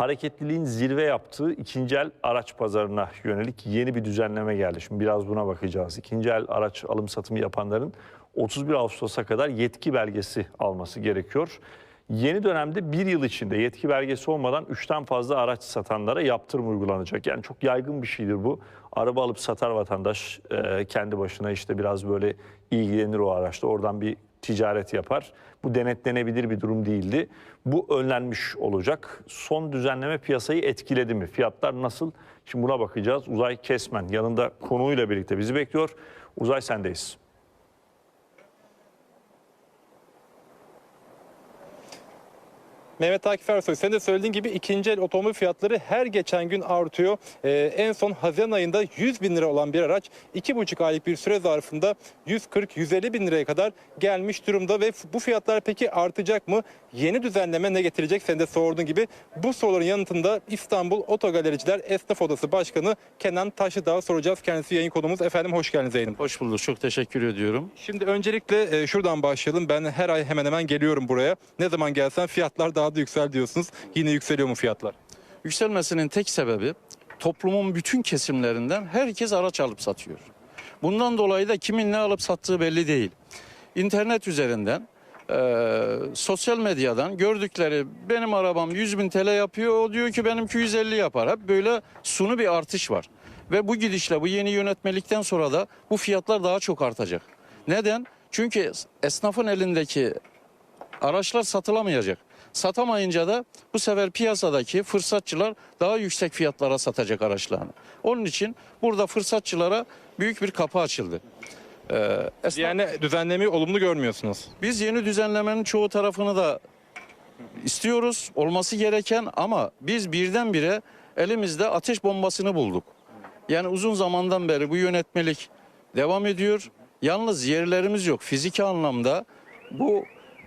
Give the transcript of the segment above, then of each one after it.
hareketliliğin zirve yaptığı ikinci el araç pazarına yönelik yeni bir düzenleme geldi. Şimdi biraz buna bakacağız. İkinci el araç alım satımı yapanların 31 Ağustos'a kadar yetki belgesi alması gerekiyor. Yeni dönemde bir yıl içinde yetki belgesi olmadan 3'ten fazla araç satanlara yaptırım uygulanacak. Yani çok yaygın bir şeydir bu. Araba alıp satar vatandaş e, kendi başına işte biraz böyle ilgilenir o araçla. Oradan bir ticaret yapar. Bu denetlenebilir bir durum değildi. Bu önlenmiş olacak. Son düzenleme piyasayı etkiledi mi? Fiyatlar nasıl? Şimdi buna bakacağız. Uzay Kesmen yanında konuyla birlikte bizi bekliyor. Uzay sendeyiz. Mehmet Akif Ersoy sen de söylediğin gibi ikinci el otomobil fiyatları her geçen gün artıyor. Ee, en son Haziran ayında 100 bin lira olan bir araç 2,5 aylık bir süre zarfında 140-150 bin liraya kadar gelmiş durumda ve bu fiyatlar peki artacak mı? Yeni düzenleme ne getirecek? Sen de sorduğun gibi bu soruların yanıtında İstanbul Otogalericiler Esnaf Odası Başkanı Kenan Taşlıdağ'a soracağız. Kendisi yayın konumuz. Efendim hoş geldiniz yayınım. Hoş bulduk. Çok teşekkür ediyorum. Şimdi öncelikle e, şuradan başlayalım. Ben her ay hemen hemen geliyorum buraya. Ne zaman gelsem fiyatlar daha da yüksel diyorsunuz. Yine yükseliyor mu fiyatlar? Yükselmesinin tek sebebi toplumun bütün kesimlerinden herkes araç alıp satıyor. Bundan dolayı da kimin ne alıp sattığı belli değil. İnternet üzerinden, e, sosyal medyadan gördükleri benim arabam 100 bin TL yapıyor, o diyor ki benimki 150 yapar. Hep böyle sunu bir artış var. Ve bu gidişle bu yeni yönetmelikten sonra da bu fiyatlar daha çok artacak. Neden? Çünkü esnafın elindeki araçlar satılamayacak. Satamayınca da bu sefer piyasadaki fırsatçılar daha yüksek fiyatlara satacak araçlarını. Onun için burada fırsatçılara büyük bir kapı açıldı. Ee, esnaf- Yani düzenlemeyi olumlu görmüyorsunuz. biz yeni düzenlemenin çoğu tarafını da istiyoruz, olması gereken ama biz birdenbire elimizde ateş bombasını bulduk. Yani uzun zamandan beri bu yönetmelik devam ediyor. Yalnız yerlerimiz yok. Fiziki anlamda bu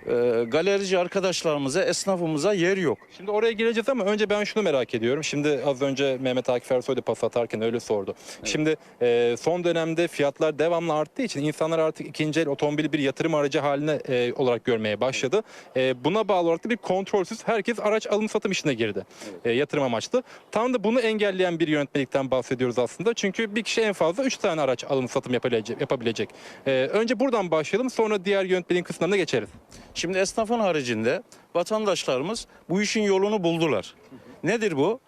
e, galerici arkadaşlarımıza, esnafımıza yer yok. Şimdi oraya gireceğiz ama önce ben şunu merak ediyorum. Şimdi az önce Mehmet Akif Ersoy da pas atarken öyle sordu. Şimdi e, son dönemde fiyatlar devamlı arttığı için insanlar artık ikinci el otomobili bir yatırım aracı haline e, olarak görmeye başladı. E, buna bağlı olarak da bir kontrolsüz herkes araç alım satım işine girdi. E, yatırım amaçlı. Tam da bunu engelleyen bir yönetmelikten bahsediyoruz aslında. Çünkü bir kişi en fazla 3 tane araç alım satım yapabilecek. yapabilecek. E, önce buradan başlayalım sonra diğer yönetmeliğin kısımlarına geçeriz. Şimdi esnafın haricinde vatandaşlarımız bu işin yolunu buldular. Nedir bu?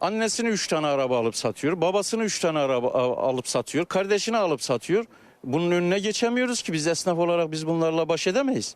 Annesini üç tane araba alıp satıyor, babasını üç tane araba alıp satıyor, kardeşini alıp satıyor. Bunun önüne geçemiyoruz ki biz esnaf olarak biz bunlarla baş edemeyiz.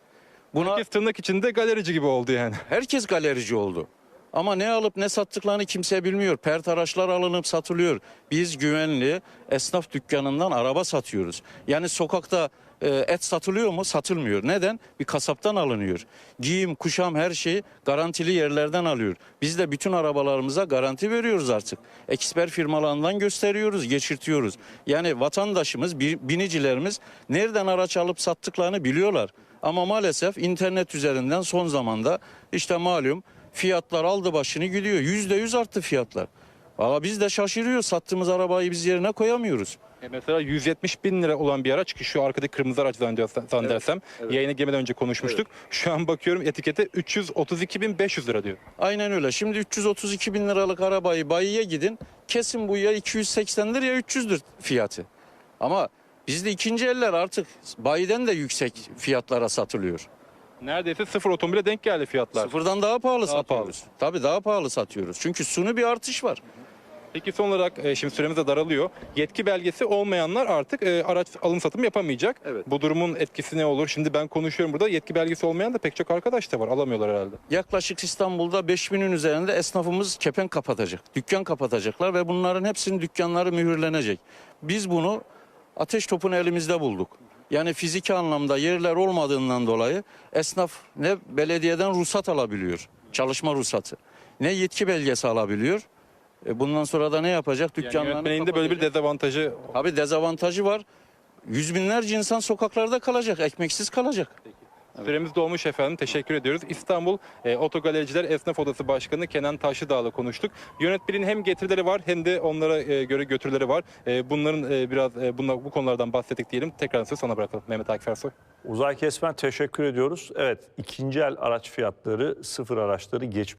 Buna Herkes tırnak içinde galerici gibi oldu yani. herkes galerici oldu. Ama ne alıp ne sattıklarını kimse bilmiyor. Pert araçlar alınıp satılıyor. Biz güvenli esnaf dükkanından araba satıyoruz. Yani sokakta e, et satılıyor mu? Satılmıyor. Neden? Bir kasaptan alınıyor. Giyim, kuşam her şeyi garantili yerlerden alıyor. Biz de bütün arabalarımıza garanti veriyoruz artık. Eksper firmalarından gösteriyoruz, geçirtiyoruz. Yani vatandaşımız, bi- binicilerimiz nereden araç alıp sattıklarını biliyorlar. Ama maalesef internet üzerinden son zamanda işte malum fiyatlar aldı başını gidiyor. Yüzde yüz arttı fiyatlar. Valla biz de şaşırıyoruz. Sattığımız arabayı biz yerine koyamıyoruz. E Mesela 170 bin lira olan bir araç ki şu arkadaki kırmızı araç zannedersem yayına girmeden önce konuşmuştuk. Şu an bakıyorum etikete 332 bin 500 lira diyor. Aynen öyle. Şimdi 332 bin liralık arabayı bayiye gidin. Kesin bu ya 280'dir ya 300'dür fiyatı. Ama bizde ikinci eller artık bayiden de yüksek fiyatlara satılıyor. Neredeyse sıfır otomobile denk geldi fiyatlar. Sıfırdan daha pahalı Daha satıyoruz. Tabii daha pahalı satıyoruz. Çünkü sunu bir artış var. Peki son olarak e, şimdi süremiz de daralıyor. Yetki belgesi olmayanlar artık e, araç alım satım yapamayacak. Evet. Bu durumun etkisi ne olur? Şimdi ben konuşuyorum burada. Yetki belgesi olmayan da pek çok arkadaş da var. Alamıyorlar herhalde. Yaklaşık İstanbul'da 5000'in üzerinde esnafımız kepen kapatacak. Dükkan kapatacaklar ve bunların hepsinin dükkanları mühürlenecek. Biz bunu ateş topunu elimizde bulduk. Yani fiziki anlamda yerler olmadığından dolayı esnaf ne belediyeden ruhsat alabiliyor. Çalışma ruhsatı. Ne yetki belgesi alabiliyor. E bundan sonra da ne yapacak? Yani Dükkanlarını yönetmeliğinde böyle bir dezavantajı Tabii dezavantajı var. Yüz binlerce insan sokaklarda kalacak, ekmeksiz kalacak. Süremiz dolmuş efendim. Teşekkür ediyoruz. İstanbul e, Otogalericiler Esnaf Odası Başkanı Kenan Taşlıdağ'la konuştuk. Yönetmenin hem getirileri var hem de onlara e, göre götürüleri var. E, bunların e, biraz e, bunlar, bu konulardan bahsettik diyelim. Tekrar söz sana bırakalım. Mehmet Akif Ersoy. Uzay Kesmen teşekkür ediyoruz. Evet ikinci el araç fiyatları sıfır araçları geç